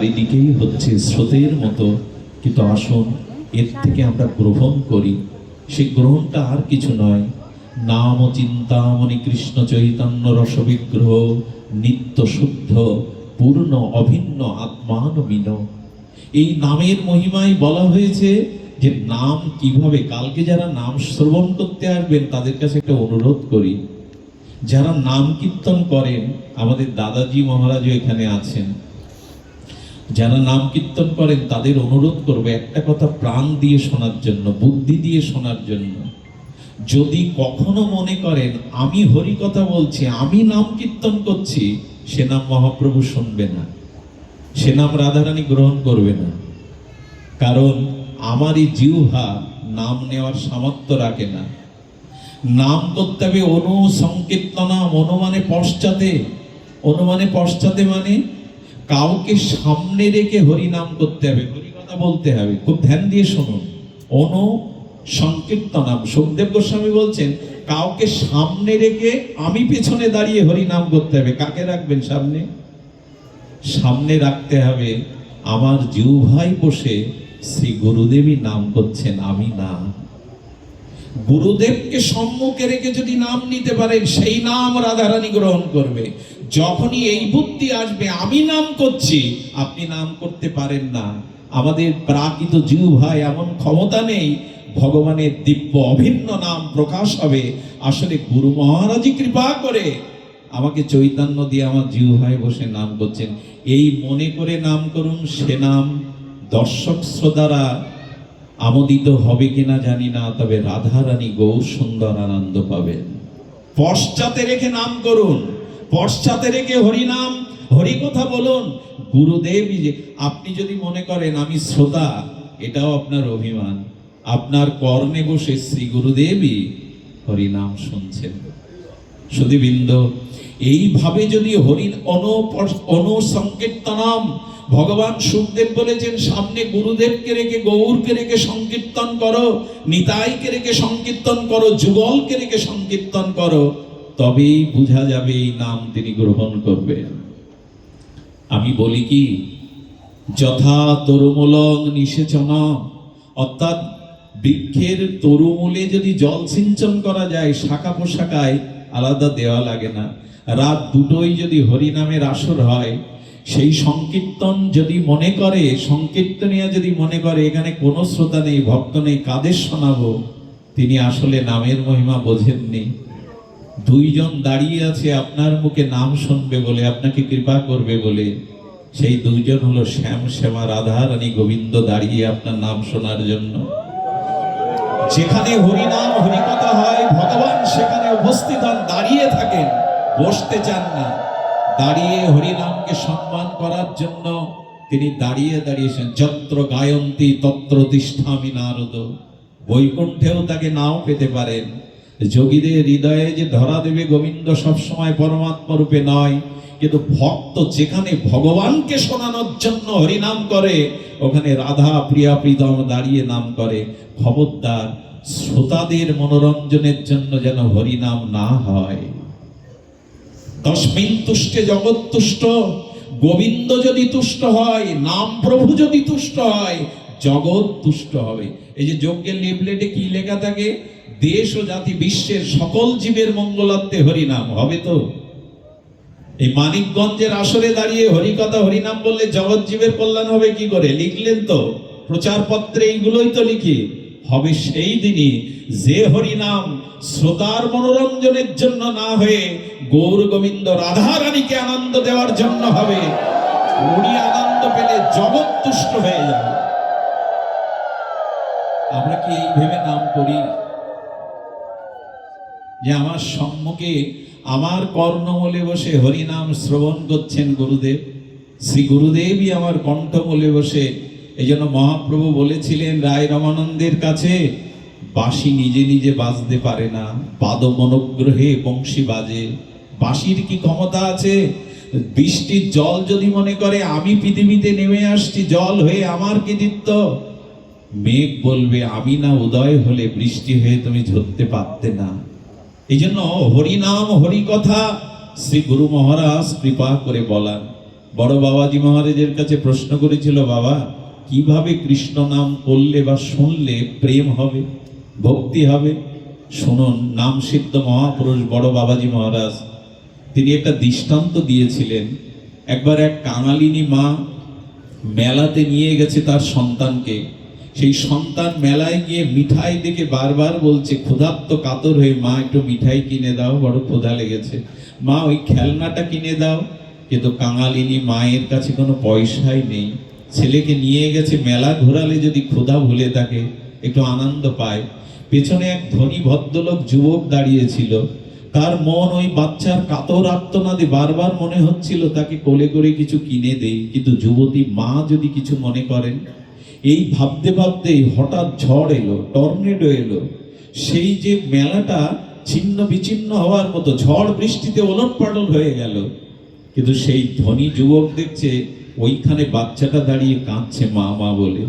চারিদিকেই হচ্ছে স্রোতের মতো। কিন্তু আসুন, এর থেকে আমরা গ্রহণ করি। সেই গ্রহণটা আর কিছু নয়। নাম চিন্তামণি কৃষ্ণ চৈতন্য রসবিগ্রহ, নিত্য শুদ্ধ, পূর্ণ, অভিন্ন আত্মানবিন এই নামের মহিমায় বলা হয়েছে যে নাম কীভাবে, কালকে যারা নাম শ্রবণ করতে আসবেন, তাদের কাছে একটা অনুরোধ করি। যারা নাম কীর্তন করেন, আমাদের দাদাজি মহারাজও এখানে আছেন। যারা নাম কীর্তন করেন, তাদের অনুরোধ করবে, একটা কথা প্রাণ দিয়ে শোনার জন্য, বুদ্ধি দিয়ে শোনার জন্য। যদি কখনো মনে করেন, আমি হরি কথা বলছি, আমি নাম কীর্তন করছি, সে নাম মহাপ্রভু শুনবে না। সে নাম রাধারানী গ্রহণ করবে না। কারণ আমারই জিহ্বা নাম নেওয়ার সামর্থ্য রাখে না। নাম করতে হবে অনু সংকীর্তনা অনুমানে পশ্চাতে। অনুমানে পশ্চাতে মানে কাউকে সামনে রেখে হরি নাম করতে হবে, হরি কথা বলতে হবে। খুব ধ্যান দিয়ে শুনুন। অনু সংকীর্তনাম। সুখদেব গোস্বামী বলছেন, কাউকে সামনে রেখে আমি পেছনে দাঁড়িয়ে হরি নাম করতে হবে। কাকে রাখবেন সামনে? সামনে রাখতে হবে আমার জিউ ভাই বসে শ্রী গুরুদেবী নাম করছেন, আমি না। গুরুদেবকে সম্মুখে রেখে যদি নাম নিতে পারেন, সেই নাম রাধারানী গ্রহণ করবে। যখনই এই বুদ্ধি আসবে, আমি নাম করছি, আপনি নাম করতে পারেন না। আমাদের প্রাকৃত জিউ ভাই এমন ক্ষমতা নেই, ভগবানের দিব্য অভিন্ন নাম প্রকাশ হবে। আসলে গুরু মহারাজই কৃপা করে আমাকে চৈতন্য দিয়ে আমার জিউ ভাই বসে নাম করছেন। এই মনে করে নাম করুন, সে নাম দর্শক শ্রোতারা আমোদিত হবে কিনা জানি না, তবে রাধারানী গৌ সুন্দর আনন্দ পাবেন। পশ্চাতে রেখে নাম করুন। পশ্চাতে রেখে হরিনাম, হরি কথা বলুন। গুরুদেব যে আপনি যদি মনে করেন আমি শ্রোতা, এটাও আপনার অভিমান। আপনার কর্ণে বসে শ্রী গুরুদেবই হরিনাম শুনছেন। সুদীবৃন্দ এইভাবে যদি হরি অন অনুসংকীর্তনম ভগবান সুখদেব বলেছেন, সামনে গুরুদেবকে রেখে, গৌরকে রেখে সংকীর্তন করো, নিতাইকে রেখে সংকীর্তন করো, যুগলকে রেখে সংকীর্তন করো তবেই বোঝা যাবে এই নাম তিনি গ্রহণ করবেন। আমি বলি কি, যথা তরুমূলং নিষেচন, অর্থাৎ বৃক্ষের তরুমূলে যদি জল সিঞ্চন করা যায়, শাখা পোশাকায় আলাদা দেওয়া লাগে না। রাত দুটোই যদি হরিনামের আসর হয়, সেই সংকীর্তন যদি মনে করে, সংকীর্তনিয়া যদি মনে করে, এখানে কোনো শ্রোতা নেই, ভক্ত নেই, কাদের শোনাবো? তিনি আসলে নামের মহিমা বোঝেননি। দুইজন দাঁড়িয়ে আছে, আপনার মুখে নাম শুনবে বলে, আপনাকে কৃপা করবে বলে। সেই দুইজন হলো শ্যাম, শ্যামা, রাধা, রানী, গোবিন্দ দাঁড়িয়ে আপনার নাম শোনার জন্য। যেখানে হরিনাম, হরিকথা হয়, ভগবান সেখানে উপস্থিত হন, দাঁড়িয়ে থাকেন, বসতে চান না। দাঁড়িয়ে হরিনামকে সম্মান করার জন্য তিনি দাঁড়িয়ে দাঁড়িয়েছেন। যত্র গায়ন্তী তত্র তিষ্ঠামি নারদ। বৈকুণ্ঠেও তাকে নাও পেতে পারেন। যোগীদের হৃদয়ে যে ধরা দেবে গোবিন্দ সবসময় পরমাত্মা রূপে নয়, কিন্তু ভক্ত যেখানে ভগবানকে শোনানোর জন্য হরিনাম করে, ওখানে রাধা প্রিয়া প্রীতম দাঁড়িয়ে নাম করে। খবরদার, শ্রোতাদের মনোরঞ্জনের জন্য যেন হরিনাম না হয়। তসমিন তুষ্টে জগৎ তুষ্ট, গোবিন্দ যদি তুষ্ট হয়, নাম প্রভু যদি তুষ্ট হয়, জগৎ তুষ্ট হবে। এই যে যজ্ঞের লিফলেটে কি লেখা থাকে? দেশ ও জাতি বিশ্বের সকল জীবের মঙ্গলার্থে হরিনাম, হবে তো? এই মানিকগঞ্জের আসরে দাঁড়িয়ে হরিকথা হরিনাম বললে জগৎ জীবের কল্যাণ হবে কি করে? লিখলেন তো, প্রচারপত্রে এইগুলোই তো লিখি। হবে সেই দিনই যে হরিনাম শ্রোতার মনোরঞ্জনের জন্য না হয়ে গৌর গোবিন্দ রাধা রানীকে আনন্দ দেওয়ার জন্য হবে। উনি আনন্দ পেলে জগৎ তুষ্ট হয়ে যাবে আমরা কি এই ভেবে নাম করি? যে আমার সম্মুখে আমার কর্ণমূলে বসে হরিনাম শ্রবণ করছেন গুরুদেব। শ্রী গুরুদেবই আমার কণ্ঠমূলে বসে এই জন্য মহাপ্রভু বলেছিলেন, রায় রমানন্দের কাছে বাঁশি নিজে নিজে বাজতে পারে না। পাদ মনোগ্রহে বংশী বাজে। বাঁশির কি ক্ষমতা আছে? বৃষ্টির জল যদি মনে করে, আমি পৃথিবীতে নেমে আসছি, জল হয়ে আমার কৃতিত্ব মেঘ বলবে, আমি না উদয় হলে বৃষ্টি হয়ে তুমি ঝরতে পারতে না। এই জন্য হরিনাম হরিকথা শ্রী গুরু মহারাজ কৃপা করে বলান। বড় বাবাজি মহারাজের কাছে প্রশ্ন করেছিল, বাবা, কীভাবে কৃষ্ণ নাম করলে বা শুনলে প্রেম হবে, ভক্তি হবে? শুনুন, নাম সিদ্ধ মহাপুরুষ বড় বাবাজি মহারাজ। তিনি একটা দৃষ্টান্ত দিয়েছিলেন। একবার এক কাঙালিনী মা মেলাতে নিয়ে গেছে তার সন্তানকে। সেই সন্তান মেলায় গিয়ে মিঠাই দেখে বারবার বলছে, ক্ষুধার্ত কাতর হয়ে মা একটু মিঠাই কিনে দাও, বড় ক্ষুধা লেগেছে। মা, ওই খেলনাটা কিনে দাও। কিন্তু কাঙালিনী মায়ের কাছে কোনো পয়সাই নেই। ছেলেকে নিয়ে গেছে মেলা ঘোরালে যদি ক্ষুধা ভুলে থাকে, একটু আনন্দ পায়। পেছনে এক ধনী ভদ্রলোক যুবক দাঁড়িয়েছিল। তার মন ওই বাচ্চার কাতর আত্মনাদে বারবার মনে হচ্ছিল, তাকে কোলে করে কিছু কিনে দেই। কিন্তু যুবতী মা যদি কিছু মনে করেন এই ভাবতে ভাবতেই হঠাৎ ঝড় এলো, টর্নেডো এলো। সেই যে মেলাটা ছিন্ন বিচ্ছিন্ন হওয়ার মতো ঝড় বৃষ্টিতে ওলট হয়ে গেল। কিন্তু সেই ধনী যুবক দেখছে ওইখানে বাচ্চাটা দাঁড়িয়ে কাঁদছে মা মা বলে।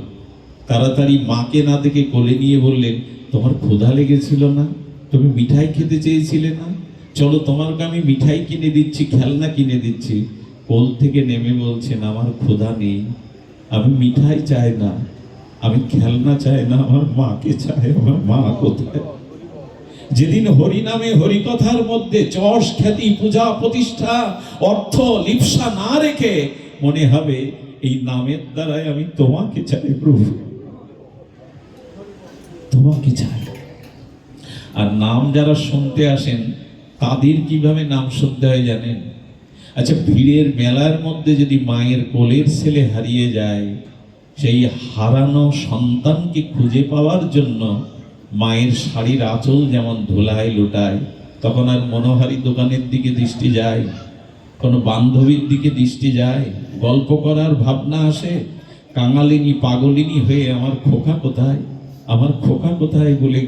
তাড়াতাড়ি মাকে না দেখে কোলে নিয়ে বললেন, তোমার ক্ষুধা লেগেছিল না? তুমি মিঠাই খেতে চেয়েছিলে না? চলো তোমাকে আমি মিঠাই কিনে দিচ্ছি, খেলনা কিনে দিচ্ছি। কোল থেকে নেমে বলছেন, আমার ক্ষুধা নেই। আমি মিঠাই চাই না, আমি খেলনা চাই না, আমার মাকে চাই, আমার মা কোথায়? যেদিন হরিনামে হরিকথার মধ্যে যশ খ্যাতি, পূজা, প্রতিষ্ঠা, অর্থ, লিপসা না রেখে মনে হবে এই নামের দ্বারাই আমি তোমাকে চাই প্রভু। তোমাকে চাই। আর নাম যারা শুনতে আসেন, তাদের কীভাবে নাম শুনতে হয় জানেন? আচ্ছা ভিড়ের মেলার মধ্যে যদি মায়ের কোলের ছেলে হারিয়ে যায়, সেই হারানো সন্তানকে খুঁজে পাওয়ার জন্য মায়ের শাড়ির আঁচল যেমন ধুলায় লুটায়, তখন আর মনোহারি দোকানের দিকে দৃষ্টি যায়, কোনো বান্ধবীর দিকে দৃষ্টি যায়, গল্প করার ভাবনা আসে, কাঙালিনী পাগলিনী হয়ে আমার খোকা কোথায়? আমার খোকা কোথায় বলে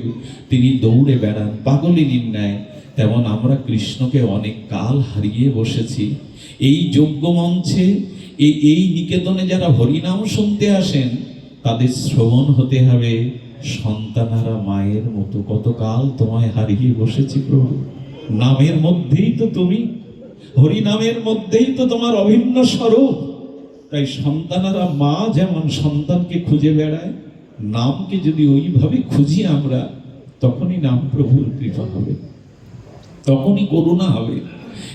তিনি দৌড়ে বেড়ান পাগলিনীর ন্যায় তেমন আমরা কৃষ্ণকে অনেক কাল হারিয়ে বসেছি। এই যোগ্য মঞ্চে এই এই নিকেতনে যারা হরিনাম শুনতে আসেন, তাদের শ্রবণ হতে হবে, সন্তানারা মায়ের মতো কতকাল তোমায় হারিয়ে বসেছি প্রভু। নামের মধ্যেই তো তুমি, হরিনামের মধ্যেই তো তোমার অভিন্ন স্বরূপ। তাই সন্তানারা মা যেমন সন্তানকে খুঁজে বেড়ায় নামকে যদি ওইভাবে খুঁজি আমরা, তখনই নাম প্রভুর কৃপা হবে। তখনই করুণা হবে।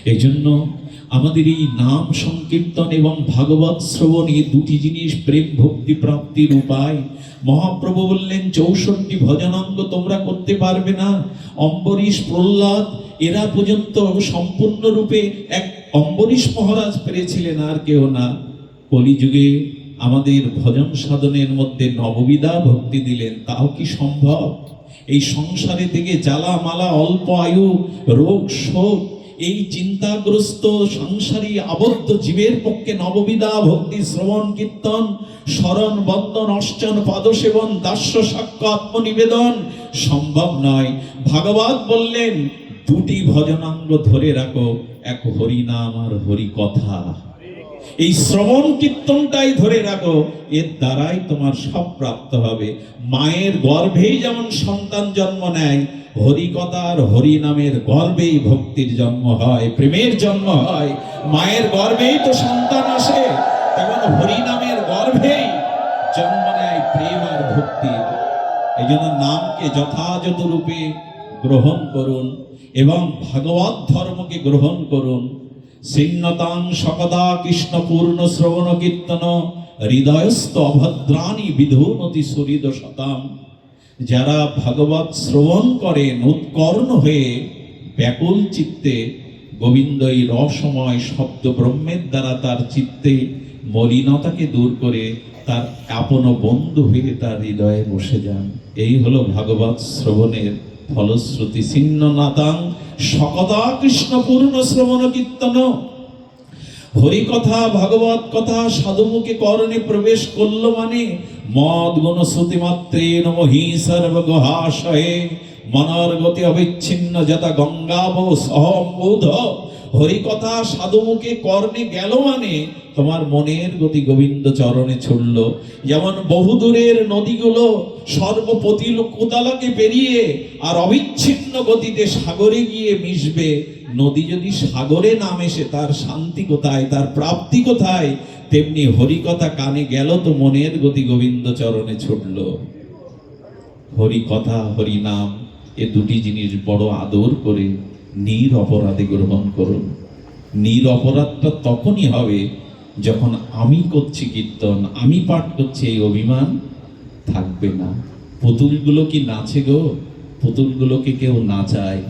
এই জন্য আমাদের এই নাম সংকীর্তন এবং ভাগবত শ্রবণ এই দুটি জিনিস প্রেম ভক্তি প্রাপ্তির উপায়। মহাপ্রভু বললেন, চৌষট্টি ভজনাঙ্গ তোমরা করতে পারবে না। অম্বরীশ প্রহ্লাদ, এরা পর্যন্ত সম্পূর্ণরূপে এক অম্বরীশ মহারাজ পেরেছিলেন, আর কেউ না। কলিযুগে আমাদের ভজন সাধনের মধ্যে নববিধা ভক্তি দিলেন, তাও কি সম্ভব? এই সংসারে থেকে জ্বালা মালা, অল্প আয়ু, রোগ, শোক, এই চিন্তাগ্রস্ত সংসারী আবদ্ধ জীবের পক্ষে নববিধা ভক্তি, শ্রবণ, কীর্তন, স্মরণ, বন্দন, অর্চন, পাদসেবন, দাস্য, সাক্ষ্য, আত্মনিবেদন সম্ভব নয়। ভাগবত বললেন, দুটি ভজনাঙ্গ ধরে রাখো, এক হরিনাম আর হরি কথা। এই শ্রবণ কীর্তনটাই ধরে রাখো, এর দ্বারাই তোমার সব প্রাপ্ত হবে। মায়ের গর্ভেই যেমন সন্তান জন্ম নেয় হরিকথা আর হরি নামের গর্ভেই ভক্তির জন্ম হয়, প্রেমের জন্ম হয়। মায়ের গর্ভেই তো সন্তান আসে, তেমন হরি নামের গর্ভেই জন্ম নেয় প্রেম আর ভক্তির এই জন্য নামকে যথাযথ রূপে গ্রহণ করুন এবং ভাগবত ধর্মকে গ্রহণ করুন। সিন্নতাং সকদা কৃষ্ণ পূর্ণ শ্রবণ কীর্তন, হৃদয়স্থ অভদ্রাণী বিধুনতি সরিদ শতাম। যারা ভাগবত শ্রবণ করেন, উৎকর্ণ হয়ে ব্যাকুল চিত্তে গোবিন্দ এই রসময় শব্দ ব্রহ্মের দ্বারা তার চিত্তে মলিনতাকে দূর করে তার আপন বন্ধু হয়ে তার হৃদয়ে বসে যান। এই হলো ভাগবত শ্রবণের ফলশ্রুতি। ছিন্ন নাতাং সকদা কৃষ্ণ পূর্ণ শ্রবণ কীর্তন। হরিকথা ভাগবত কথা, সাধুমুখে করণে প্রবেশ করল মানে মদ গুণ শ্রুতি মাত্রে নমহি সর্বগহাশয়ে, মনর গতি অবিচ্ছিন্ন যথা গঙ্গাব সহম্বুধ হরিকথা সাধুমুখে কর্ণে গেল মানে তোমার মনের গতি গোবিন্দ চরণে ছুড়ল। যেমন বহুদূরের নদীগুলো সর্বপতি কুদালাকে পেরিয়ে আর অবিচ্ছিন্ন গতিতে সাগরে গিয়ে মিশবে। নদী যদি সাগরে নাম এসে তার শান্তি কোথায়, তার প্রাপ্তি কোথায়? তেমনি হরিকথা কানে গেল তো মনের গতি গোবিন্দ চরণে ছুটল হরি কথা হরি নাম এ দুটি জিনিস বড় আদর করে নির অপরাধে গ্রহণ করুন। নির অপরাধটা তখনই হবে যখন আমি করছি কীর্তন, আমি পাঠ করছি এই অভিমান। থাকবে না। পুতুলগুলো কি নাচে গো? পুতুলগুলোকে কেউ নাচায়?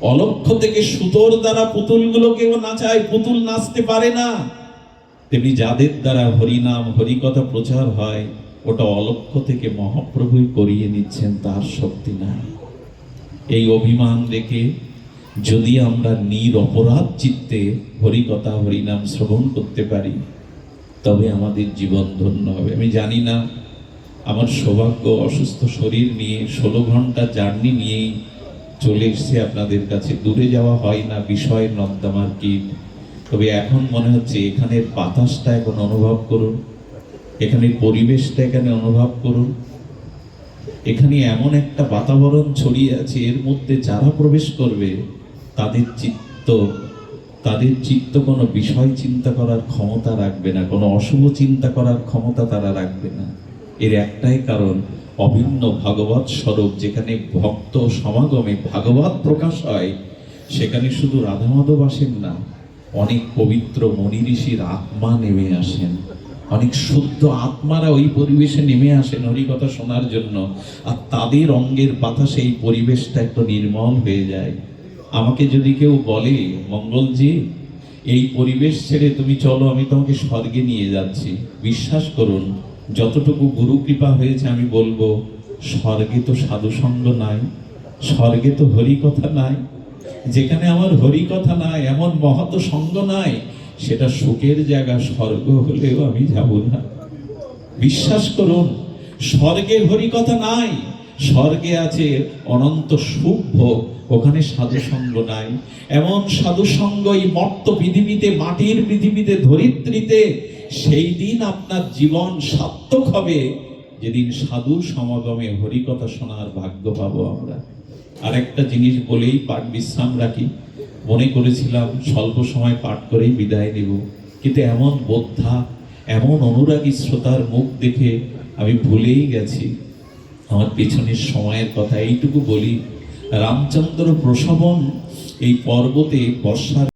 অলক্ষ থেকে সুতোর দ্বারা পুতুলগুলো কেউ নাচায়, পুতুল নাচতে পারে না। তেমনি যাদের দ্বারা হরিনাম, হরিকথা প্রচার হয়, ওটা অলক্ষ থেকে মহাপ্রভুই করিয়ে নিচ্ছেন, তার শক্তি নাই। এই অভিমান রেখে যদি আমরা নির অপরাধ চিত্তে হরিকথা হরিনাম শ্রবণ করতে পারি, তবে আমাদের জীবন ধন্য হবে। আমি জানি না, আমার সৌভাগ্য অসুস্থ শরীর নিয়ে ষোলো ঘণ্টা জার্নি নিয়েই চলে এসছে আপনাদের কাছে। দূরে যাওয়া হয় না, বিষয় নর্দমার কীট তবে এখন মনে হচ্ছে এখানের বাতাসটা এখন অনুভব করুন এখানে পরিবেশটা এখানে অনুভব করুন। এখানে এমন একটা বাতাবরণ ছড়িয়ে আছে, এর মধ্যে যারা প্রবেশ করবে তাদের চিত্ত তাদের চিত্ত কোনো বিষয় চিন্তা করার ক্ষমতা রাখবে না, কোনো অশুভ চিন্তা করার ক্ষমতা তারা রাখবে না। এর একটাই কারণ, অভিন্ন ভাগবত স্বরূপ, যেখানে ভক্ত সমাগমে ভাগবত প্রকাশ হয়, সেখানে শুধু রাধা মাধব আসেন না, অনেক পবিত্র মনি ঋষির আত্মা নেমে আসেন। অনেক শুদ্ধ আত্মারা ওই পরিবেশে নেমে আসেন হরিকথা শোনার জন্য, আর তাদের অঙ্গের বাতাসে এই পরিবেশটা একটু নির্মল হয়ে যায়। আমাকে যদি কেউ বলে, মঙ্গলজি, এই পরিবেশ ছেড়ে তুমি চলো, আমি তোমাকে স্বর্গে নিয়ে যাচ্ছি। বিশ্বাস করুন, যতটুকু গুরু কৃপা হয়েছে, আমি বলব, স্বর্গে তো সাধু সঙ্গ নাই, স্বর্গে তো হরিকথা নাই। যেখানে আমার হরিকথা নাই, এমন মহৎ সঙ্গ নাই, সেটা সুখের জায়গা, স্বর্গ হলেও আমি যাব না। বিশ্বাস করুন, স্বর্গে হরিকথা নাই স্বর্গে আছে অনন্ত সুখ ভোগ, ওখানে সাধু সঙ্গ নাই। এমন সাধু সঙ্গ এই মর্ত পৃথিবীতে, মাটির পৃথিবীতে, ধরিত্রীতে, সেই দিন আপনার জীবন সার্থক হবে। যেদিন সাধু সমাগমে হরিকথা শোনার ভাগ্য পাবো আমরা। আরেকটা জিনিস বলেই পাঠ বিশ্রাম রাখি। মনে করেছিলাম স্বল্প সময় পাঠ করেই বিদায় নেব। কিন্তু এমন বোদ্ধা, এমন অনুরাগী শ্রোতার মুখ দেখে আমি ভুলেই গেছি। আমার পেছনের সময়ের কথা এইটুকু বলি। রামচন্দ্র প্রসবন এই পর্বতে বর্ষার